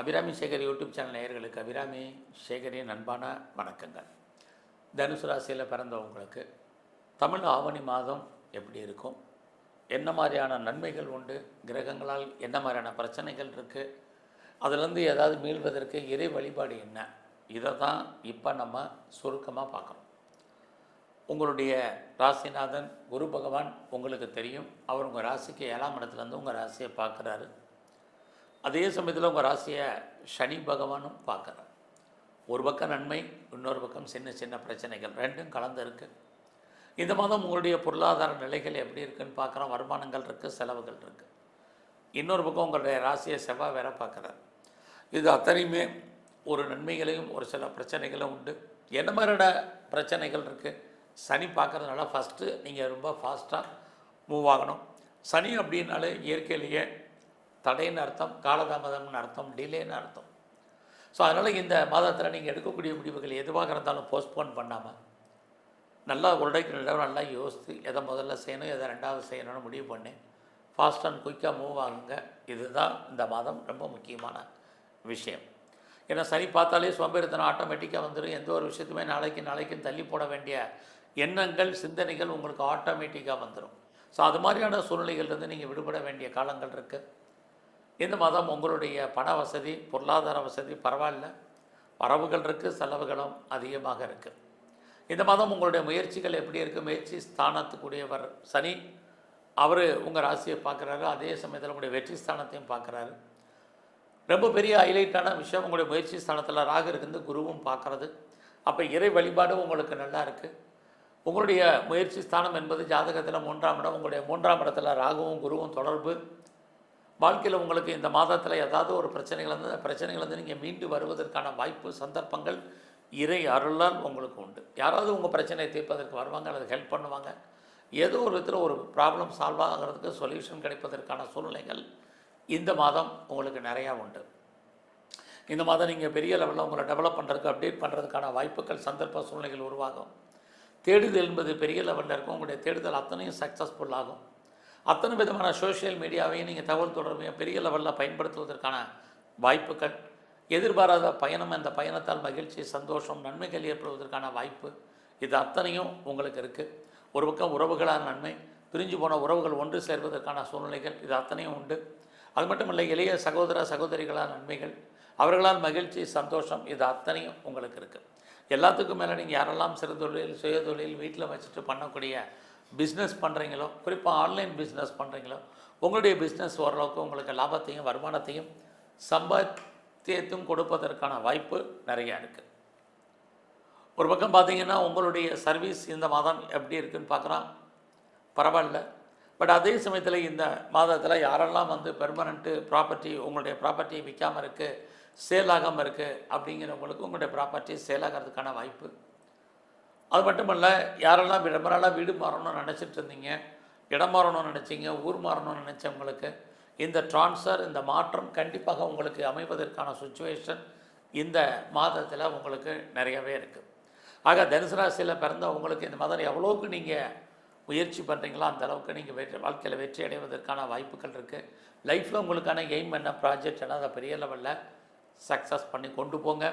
Abirami Sekar YouTube channel நேயர்களுக்கு அபிராமி சேகரின் நண்பான வணக்கங்கள். தனுசு ராசியில் பிறந்தவங்களுக்கு தமிழ் ஆவணி மாதம் எப்படி இருக்கும்? என்ன மாதிரியான நன்மைகள் உண்டு? கிரகங்களால் என்ன மாதிரியான பிரச்சனைகள் இருக்குது அதுலேருந்து ஏதாவது மீள்வதற்கு இறை வழிபாடு என்ன? இதை தான் இப்போ நம்ம சுருக்கமாக பார்க்குறோம் உங்களுடைய ராசிநாதன் குரு பகவான் உங்களுக்கு தெரியும். அவர் உங்கள் ராசிக்கு ஏழாம் இடத்துலேருந்து உங்கள் ராசியை பார்க்குறாரு. அதே சமயத்தில் உங்கள் ராசியை சனி பகவானும் பார்க்குறார் ஒரு பக்கம் நன்மை இன்னொரு பக்கம் சின்ன சின்ன பிரச்சனைகள் ரெண்டும் கலந்து இருக்குது இந்த மாதம் உங்களுடைய பொருளாதார நிலைகள் எப்படி இருக்குன்னு பார்க்குறோம் வருமானங்கள் இருக்குது செலவுகள் இருக்குது இன்னொரு பக்கம் உங்களுடைய ராசியை செவ்வாய் வேற பார்க்குறார் இது அத்தனையுமே ஒரு நன்மைகளையும் ஒரு சில பிரச்சனைகளும் உண்டு. என்ன மாதிரியான பிரச்சனைகள் இருக்குது சனி பார்க்குறதுனால ஃபஸ்ட்டு நீங்கள் ரொம்ப ஃபாஸ்ட்டாக மூவ் ஆகணும். சனி அப்படின்னாலே இயற்கையிலேயே தடைன்னு அர்த்தம் காலதாமதம்னு அர்த்தம் டிலேன்னு அர்த்தம். ஸோ அதனால் இந்த மாதத்தில் நீங்கள் எடுக்கக்கூடிய முடிவுகள் எதுவாக இருந்தாலும் போஸ்ட்போன் பண்ணாமல் நல்லா ஒரு டைக்கு நல்லா யோசித்து எதை முதல்ல செய்யணும் எதை ரெண்டாவது செய்யணும்னு முடிவு பண்ணி ஃபாஸ்ட் அண்ட் குயிக்காக மூவ் ஆகுங்க. இதுதான் இந்த மாதம் ரொம்ப முக்கியமான விஷயம். ஏன்னா சனி பார்த்தாலே சோம்பேறித்தனம் ஆட்டோமேட்டிக்காக வந்துடும் எந்த ஒரு விஷயத்துமே நாளைக்கு நாளைக்கும் தள்ளி போட வேண்டிய எண்ணங்கள் சிந்தனைகள் உங்களுக்கு ஆட்டோமேட்டிக்காக வந்துடும் ஸோ அது மாதிரியான சூழ்நிலைகள்லேருந்து நீங்கள் விடுபட வேண்டிய காலங்கள் இருக்குது இந்த மாதம் உங்களுடைய பண வசதி பொருளாதார வசதி பரவாயில்ல. வரவுகள் இருக்குது செலவுகளும் அதிகமாக இருக்குது இந்த மாதம் உங்களுடைய முயற்சிகள் எப்படி இருக்குது முயற்சி ஸ்தானத்துக்குரியவர் சனி அவர் உங்கள் ராசியை பார்க்குறாரு. அதே சமயத்தில் உங்களுடைய வெற்றி ஸ்தானத்தையும் பார்க்குறாரு. ரொம்ப பெரிய ஹைலைட்டான விஷயம் உங்களுடைய முயற்சி ஸ்தானத்தில் ராகு இருக்குது குருவும் பார்க்குறது. அப்போ இறை வழிபாடு உங்களுக்கு நல்லா இருக்குது உங்களுடைய முயற்சி ஸ்தானம் என்பது ஜாதகத்தில் மூன்றாம் இடம் உங்களுடைய மூன்றாம் இடத்துல ராகுவும் குருவும் தொடர்பு. வாழ்க்கையில் உங்களுக்கு இந்த மாதத்தில் ஏதாவது ஒரு பிரச்சனைகள் வந்து அந்த பிரச்சனைகள் வந்து நீங்கள் மீண்டு வருவதற்கான வாய்ப்பு சந்தர்ப்பங்கள் இறை அருளால் உங்களுக்கு உண்டு. யாராவது உங்கள் பிரச்சனையை தீர்ப்பதற்கு வருவாங்க அல்லது ஹெல்ப் பண்ணுவாங்க. ஏதோ ஒரு விதத்தில் ஒரு ப்ராப்ளம் சால்வ் ஆகிறதுக்கு சொல்யூஷன் கிடைப்பதற்கான சூழ்நிலைகள் இந்த மாதம் உங்களுக்கு நிறையா உண்டு. இந்த மாதம் நீங்கள் பெரிய லெவலில் உங்களை டெவலப் பண்ணுறதுக்கு அப்டேட் பண்ணுறதுக்கான வாய்ப்புகள் சந்தர்ப்ப சூழ்நிலைகள் உருவாகும். தேடுதல் என்பது பெரிய லெவலில் இருக்கும். உங்களுடைய தேடுதல் அத்தனையும் சக்ஸஸ்ஃபுல் ஆகும். அத்தனை விதமான சோஷியல் மீடியாவையும் நீங்கள் தகவல் தொடர்பையும் பெரிய லெவலில் பயன்படுத்துவதற்கான வாய்ப்புகள் எதிர்பாராத பயணம் அந்த பயணத்தால் மகிழ்ச்சி சந்தோஷம் நன்மைகள் ஏற்படுவதற்கான வாய்ப்பு இது அத்தனையும் உங்களுக்கு இருக்குது ஒரு பக்கம் உறவுகளான நன்மை பிரிஞ்சு போன உறவுகள் ஒன்று சேர்வதற்கான சூழ்நிலைகள் இது அத்தனையும் உண்டு. அது மட்டும் இல்லை இளைய சகோதர சகோதரிகளான நன்மைகள் அவர்களால் மகிழ்ச்சி சந்தோஷம் இது அத்தனையும் உங்களுக்கு இருக்குது எல்லாத்துக்கும் மேலே நீங்கள் யாரெல்லாம் சிறு தொழில் சுய தொழில் வீட்டில் வச்சுட்டு பண்ணக்கூடிய பிஸ்னஸ் பண்ணுறீங்களோ குறிப்பாக ஆன்லைன் பிஸ்னஸ் பண்ணுறீங்களோ உங்களுடைய பிஸ்னஸ் ஓரளவுக்கு உங்களுக்கு லாபத்தையும் வருமானத்தையும் சம்பாத்தியத்தையும் கொடுப்பதற்கான வாய்ப்பு நிறையா இருக்குது ஒரு பக்கம் பார்த்தீங்கன்னா உங்களுடைய சர்வீஸ் இந்த மாதம் எப்படி இருக்குன்னு பார்க்குறான் பரவாயில்ல. பட் அதே சமயத்தில் இந்த மாதத்தில் யாரெல்லாம் வந்து பெர்மனண்ட்டு ப்ராப்பர்ட்டி உங்களுடைய ப்ராப்பர்ட்டி விற்காமல் இருக்குது சேல் ஆகாமல் இருக்குது அப்படிங்கிறவங்களுக்கு உங்களுடைய ப்ராப்பர்ட்டி சேல் ஆகிறதுக்கான வாய்ப்பு அது மட்டும் இல்லை யாரெல்லாம் ரொம்ப நாளாக வீடு மாறணும்னு நினச்சிட்டு இருந்தீங்க இடம் மாறணும்னு நினச்சிங்க ஊர் மாறணும்னு நினச்சவங்களுக்கு இந்த ட்ரான்ஸ்ஃபர் இந்த மாற்றம் கண்டிப்பாக உங்களுக்கு அமைவதற்கான சுச்சுவேஷன் இந்த மாதத்தில் உங்களுக்கு நிறையவே இருக்குது ஆக தனுசு ராசியில் பிறந்த உங்களுக்கு இந்த மாதம் எவ்வளோக்கு நீங்கள் முயற்சி பண்ணுறீங்களோ அந்த அளவுக்கு நீங்கள் வெற்றி வாழ்க்கையில் வெற்றி அடைவதற்கான வாய்ப்புகள் இருக்குது லைஃப்பில் உங்களுக்கான எய்ம் என்ன ப்ராஜெக்ட் என்ன அதை பெரிய லெவலில் சக்ஸஸ் பண்ணி கொண்டு போங்க.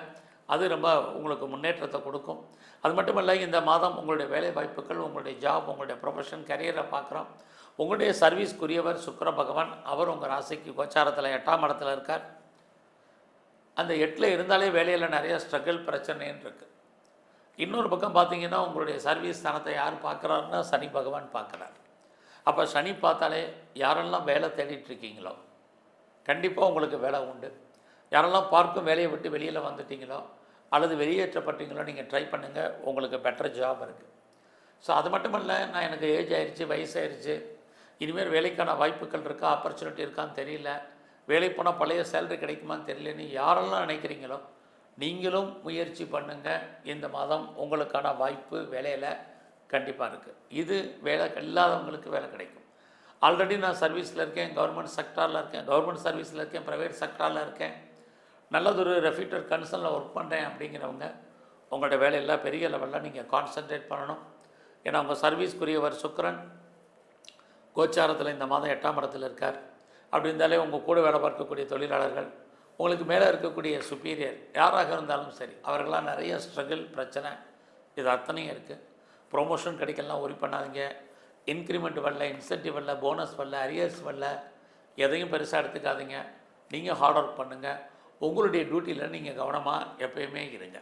அது ரொம்ப உங்களுக்கு முன்னேற்றத்தை கொடுக்கும். அது மட்டும் இல்லை இந்த மாதம் உங்களுடைய வேலை வாய்ப்புகள் உங்களுடைய ஜாப் உங்களுடைய ப்ரொஃபஷன் கரியரை பார்க்குறோம். உங்களுடைய சர்வீஸ்க்குரியவர் சுக்கர பகவான் அவர் உங்கள் ராசிக்கு கோச்சாரத்தில் எட்டாம் இடத்துல இருக்கார். அந்த எட்டில் இருந்தாலே வேலையில் நிறைய ஸ்ட்ரகிள் பிரச்சனைன்னு இருக்குது இன்னொரு பக்கம் பார்த்தீங்கன்னா உங்களுடைய சர்வீஸ் ஸ்தானத்தை யார் பார்க்குறாருன்னா சனி பகவான் பார்க்குறார். அப்போ சனி பார்த்தாலே யாரெல்லாம் வேலை தேடிட்டு இருக்கீங்களோ கண்டிப்பாக உங்களுக்கு வேலை உண்டு. யாரெல்லாம் பார்க்கும் வேலையை விட்டு வெளியில் வந்துட்டீங்களோ அல்லது வெளியேற்றப்பட்டீங்களோ நீங்கள் ட்ரை பண்ணுங்கள் உங்களுக்கு பெட்டர் ஜாப் இருக்குது ஸோ அது மட்டும் இல்லை நான் எனக்கு ஏஜ் ஆயிடுச்சு வயசாயிருச்சு. இனிமேல் வேலைக்கான வாய்ப்புகள் இருக்கா ஆப்பர்ச்சுனிட்டி இருக்கான்னு தெரியல. வேலை போனால் பழைய சேலரி கிடைக்குமான்னு தெரியலன்னு யாரெல்லாம் நினைக்கிறீங்களோ நீங்களும் முயற்சி பண்ணுங்கள் இந்த மாதம் உங்களுக்கான வாய்ப்பு வேலையில் கண்டிப்பாக இருக்குது இது வேலை இல்லாதவங்களுக்கு வேலை கிடைக்கும். ஆல்ரெடி நான் சர்வீஸில் இருக்கேன் கவர்மெண்ட் செக்டாரில் இருக்கேன் கவர்மெண்ட் சர்வீஸில் இருக்கேன் ப்ரைவேட் செக்டாரில் இருக்கேன். நல்லதொரு ரெஃப்யூட்டர் கன்சர்னில் ஒர்க் பண்ணுறேன் அப்படிங்கிறவங்க உங்களோட வேலையெல்லாம் பெரிய லெவலில் நீங்கள் கான்சென்ட்ரேட் பண்ணணும். ஏன்னா உங்கள் சர்வீஸ்க்குரியவர் சுக்கரன் கோச்சாரத்தில் இந்த மாதம் எட்டாம் இடத்துல இருக்கார். அப்படி இருந்தாலே உங்கள் கூட வேலை பார்க்கக்கூடிய தொழிலாளர்கள் உங்களுக்கு மேலே இருக்கக்கூடிய சுப்பீரியர் யாராக இருந்தாலும் சரி அவர்களாம் நிறைய ஸ்ட்ரகிள் பிரச்சனை இது அத்தனையும் இருக்குது ப்ரொமோஷன் கிடைக்கலாம் ஒரி பண்ணாதீங்க. இன்க்ரிமெண்ட் வரல இன்சென்டிவ் வரல போனஸ் வரல அரியர்ஸ் வரல எதையும் பெருசாக எடுத்துக்காதீங்க. நீங்கள் ஹார்ட் ஒர்க் பண்ணுங்கள் உங்களுடைய டியூட்டியில் நீங்கள் கவனமாக எப்பயுமே இருங்க.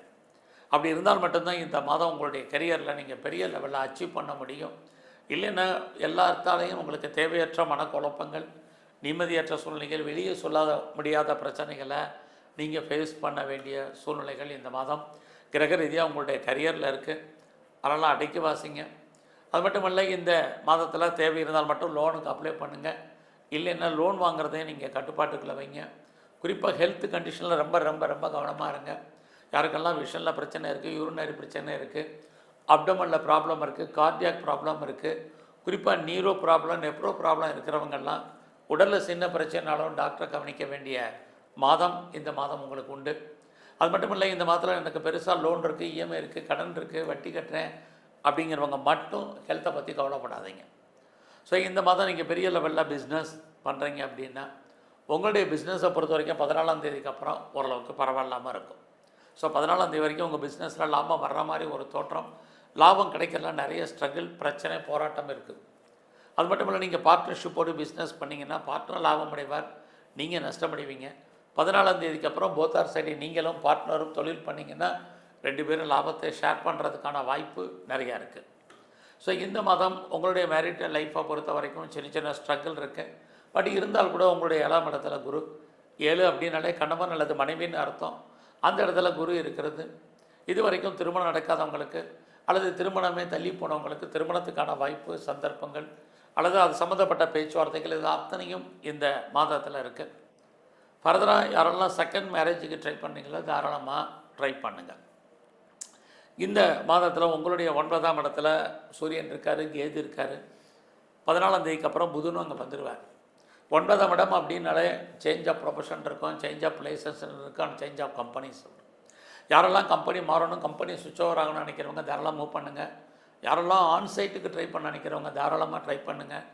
அப்படி இருந்தால் மட்டும்தான் இந்த மாதம் உங்களுடைய கெரியரில் நீங்கள் பெரிய லெவலில் அச்சீவ் பண்ண முடியும். இல்லைன்னா எல்லாத்தாலையும் உங்களுக்கு தேவையற்ற மனக்குழப்பங்கள் நிம்மதியற்ற சூழ்நிலைகள் வெளியே சொல்லாத முடியாத பிரச்சனைகளை நீங்கள் ஃபேஸ் பண்ண வேண்டிய சூழ்நிலைகள் இந்த மாதம். கிரக ரீதியாக உங்களுடைய கரியரில் இருக்குது அதெல்லாம் அடைக்கி வாசிங்க. அது மட்டும் இல்லை இந்த மாதத்தில் தேவை இருந்தால் மட்டும் லோனுக்கு அப்ளை பண்ணுங்கள் இல்லைன்னா லோன் வாங்குறதையும் நீங்கள் கட்டுப்பாட்டுக்குள்ளே வைங்க. குறிப்பாக ஹெல்த் கண்டிஷனில் ரொம்ப ரொம்ப ரொம்ப கவனமாக இருங்க. யாருக்கெல்லாம் விஷனில் பிரச்சனை இருக்குது யூரினரி பிரச்சனை இருக்குது அப்டமனில் ப்ராப்ளம் இருக்குது கார்டியாக் ப்ராப்ளம் இருக்குது குறிப்பாக நீரோ ப்ராப்ளம் நெப்ரோ ப்ராப்ளம் இருக்கிறவங்கெல்லாம் உடலில் சின்ன பிரச்சனைனாலும் டாக்டரை கவனிக்க வேண்டிய மாதம் இந்த மாதம் உங்களுக்கு உண்டு. அது மட்டும் இல்லை இந்த மாதத்தில் எனக்கு பெருசாக லோன் இருக்குது இஎம்ஐ இருக்குது கடன் இருக்குது வட்டி கட்டுறேன் அப்படிங்கிறவங்க மட்டும் ஹெல்த்தை பற்றி கவலைப்படாதீங்க. ஸோ இந்த மாதம் நீங்கள் பெரிய லெவலில் பிஸ்னஸ் பண்ணுறீங்க அப்படின்னா உங்களுடைய பிஸ்னஸை பொறுத்த வரைக்கும் பதினாலாம் தேதிக்கு அப்புறம் ஓரளவுக்கு பரவாயில்லாமல் இருக்கும். ஸோ பதினாலாம் தேதி வரைக்கும் உங்கள் பிஸ்னஸில் லாபம் வர்ற மாதிரி ஒரு தோற்றம். லாபம் கிடைக்கலாம் நிறைய ஸ்ட்ரகிள் பிரச்சனை போராட்டம் இருக்குது. அது மட்டும் இல்லை நீங்கள் பார்ட்னர்ஷிப்போடு பிஸ்னஸ் பண்ணிங்கன்னா பார்ட்னர் லாபம் அடைவார். நீங்கள் நஷ்டமடைவீங்க பதினாலாம் தேதிக்கு அப்புறம் போத்தார் சைடு நீங்களும் பார்ட்னரும் தொழில் பண்ணிங்கன்னா ரெண்டு பேரும் லாபத்தை ஷேர் பண்ணுறதுக்கான வாய்ப்பு நிறையா இருக்குது ஸோ இந்த மாதம் உங்களுடைய மேரிட்டல் லைஃப்பை பொறுத்த வரைக்கும் சின்ன சின்ன ஸ்ட்ரகிள் இருக்குது பட் இருந்தால் கூட உங்களுடைய ஏழாம் இடத்துல குரு. ஏழு அப்படின்னாலே கணவன் அல்லது மனைவின்னு அர்த்தம். அந்த இடத்துல குரு இருக்கிறது. இது வரைக்கும் திருமணம் நடக்காதவங்களுக்கு அல்லது திருமணமே தள்ளி போனவங்களுக்கு திருமணத்துக்கான வாய்ப்பு சந்தர்ப்பங்கள் அல்லது அது சம்மந்தப்பட்ட பேச்சுவார்த்தைகள் இது அத்தனையும் இந்த மாதத்தில் இருக்குது ஃபர்தராக யாரெல்லாம் செகண்ட் மேரேஜுக்கு ட்ரை பண்ணீங்களோ தாராளமாக ட்ரை பண்ணுங்கள் இந்த மாதத்தில் உங்களுடைய ஒன்பதாம் இடத்துல சூரியன் இருக்கார் கேது இருக்கார். பதினாலாம் தேதிக்கு அப்புறம் புதனும் அங்கே வந்துடுவார் ஒன்பதாம் இடம் அப்படின்னாலே சேஞ்ச் ஆஃப் ப்ரொஃபஷன் இருக்கும் சேஞ்ச் ஆஃப் பிளேசஸ் இருக்கும் சேஞ்ச் ஆஃப் கம்பெனிஸ் யாரெல்லாம் கம்பெனி மாறணும் கம்பெனி சுவிட்ச் ஓவர் ஆகணும்னு நினைக்கிறவங்க தாராளமாக மூவ் பண்ணுங்கள் யாரெல்லாம் ஆன்சைட்டுக்கு ட்ரை பண்ண நினைக்கிறவங்க தாராளமாக ட்ரை பண்ணுங்கள்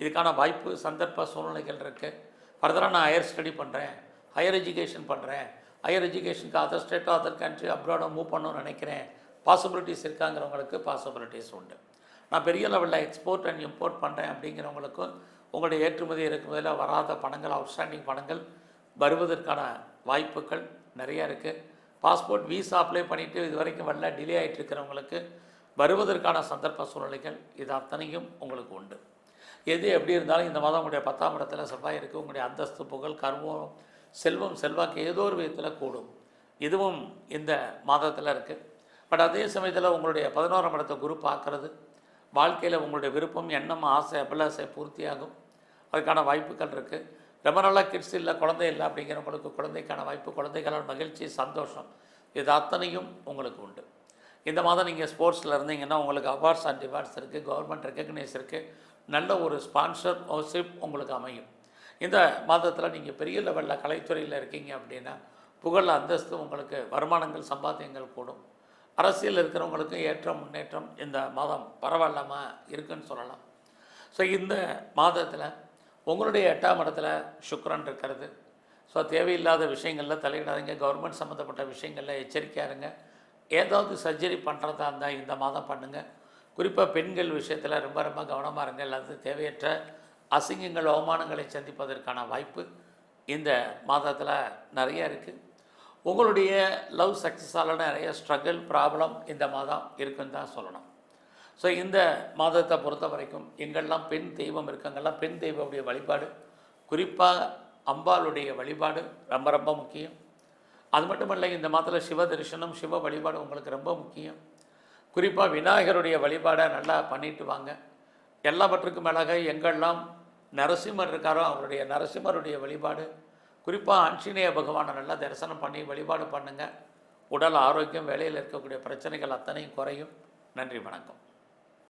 இதுக்கான வாய்ப்பு சந்தர்ப்ப சூழ்நிலைகள் இருக்குது ஃபர்தராக நான் ஹையர் ஸ்டடி பண்ணுறேன் ஹையர் எஜுகேஷன் பண்ணுறேன் ஹையர் எஜுகேஷனுக்கு அதர் ஸ்டேட்டோ அதர் கண்ட்ரி அப்ராடோ மூவ் பண்ணணும்னு நினைக்கிறேன். பாசிபிலிட்டிஸ் இருக்காங்கிறவங்களுக்கு பாசிபிலிட்டிஸ் உண்டு. நான் பெரிய லெவலில் எக்ஸ்போர்ட் அண்ட் இம்போர்ட் பண்ணுறேன் அப்படிங்கிறவங்களுக்கும் உங்களுடைய ஏற்றுமதி இறக்குமதியில் வராத பணங்கள் அவுட்ஸ்டாண்டிங் பணங்கள் வருவதற்கான வாய்ப்புகள் நிறையா இருக்குது பாஸ்போர்ட் வீசா அப்ளை பண்ணிவிட்டு இது வரைக்கும் வரல டிலே ஆகிட்டு இருக்கிறவங்களுக்கு வருவதற்கான சந்தர்ப்ப சூழ்நிலைகள் இது அத்தனையும் உங்களுக்கு உண்டு. எது எப்படி இருந்தாலும் இந்த மாதம் உங்களுடைய பத்தாம் இடத்துல செவ்வாய் இருக்குது உங்களுடைய அந்தஸ்து புகழ் கர்வம் செல்வம் செல்வாக்கு ஏதோ ஒரு விதத்தில் கூடும். இதுவும் இந்த மாதத்தில் இருக்குது பட் அதே சமயத்தில் உங்களுடைய பதினோராம் இடத்தை குரு பார்க்குறது வாழ்க்கையில் உங்களுடைய விருப்பம் எண்ணம் ஆசை அபிலாசை பூர்த்தியாகும். அதுக்கான வாய்ப்புகள் இருக்குது ரொம்ப நாளாக கிட்ஸ் இல்லை குழந்தை இல்லை அப்படிங்கிறவங்களுக்கு குழந்தைக்கான வாய்ப்பு குழந்தைகளால் மகிழ்ச்சி சந்தோஷம் இது அத்தனையும் உங்களுக்கு உண்டு. இந்த மாதம் நீங்கள் ஸ்போர்ட்ஸில் இருந்தீங்கன்னா உங்களுக்கு அவார்ட்ஸ் அண்ட் ரிவார்ட்ஸ் இருக்குது கவர்மெண்ட் ரெக்கக்னைஸ் இருக்குது நல்ல ஒரு ஸ்பான்சர் ஷிப் உங்களுக்கு அமையும். இந்த மாதத்தில் நீங்கள் பெரிய லெவலில் கலைத்துறையில் இருக்கீங்க அப்படின்னா புகழ் அந்தஸ்து உங்களுக்கு வருமானங்கள் சம்பாத்தியங்கள் கூடும். அரசியல் இருக்கிறவங்களுக்கும் ஏற்ற முன்னேற்றம் இந்த மாதம் பரவாயில்லாமல் இருக்குன்னு சொல்லலாம். ஸோ இந்த மாதத்தில் உங்களுடைய எட்டாம் இடத்துல சுக்ரன் இருக்கிறது. ஸோ தேவையில்லாத விஷயங்களில் தலையிடாதீங்க. கவர்மெண்ட் சம்மந்தப்பட்ட விஷயங்களில் எச்சரிக்கையாக இருங்க. ஏதாவது சர்ஜரி பண்ணுறதா இருந்தால் இந்த மாதம் பண்ணுங்கள் குறிப்பாக பெண்கள் விஷயத்தில் ரொம்ப ரொம்ப கவனமாக இருங்க. அல்லது தேவையற்ற அசிங்கங்கள் அவமானங்களை சந்திப்பதற்கான வாய்ப்பு இந்த மாதத்தில் நிறைய இருக்குது உங்களுடைய லவ் சக்ஸஸால் நிறைய ஸ்ட்ரகிள் ப்ராப்ளம் இந்த மாதம் இருக்குன்னு தான் சொல்லணும். ஸோ இந்த மாதத்தை பொறுத்த வரைக்கும் எங்கெல்லாம் பெண் தெய்வம் இருக்கங்கெல்லாம் பெண் தெய்வமுடைய வழிபாடு குறிப்பாக அம்பாளுடைய வழிபாடு ரொம்ப ரொம்ப முக்கியம். அது மட்டும் இல்லை இந்த மாதத்தில் சிவ தரிசனம் சிவ வழிபாடு உங்களுக்கு ரொம்ப முக்கியம். குறிப்பாக விநாயகருடைய வழிபாடை நல்லா பண்ணிட்டு வாங்க. எல்லாவற்றுக்கும் மேலாக எங்கெல்லாம் நரசிம்மர் இருக்காரோ அவருடைய நரசிம்மருடைய வழிபாடு குறிப்பாக ஆஞ்சநேய பகவானை நல்லா தரிசனம் பண்ணி வழிபாடு பண்ணுங்கள் உடல் ஆரோக்கியம் வேலையில் இருக்கக்கூடிய பிரச்சனைகள் அத்தனையும் குறையும். நன்றி வணக்கம்.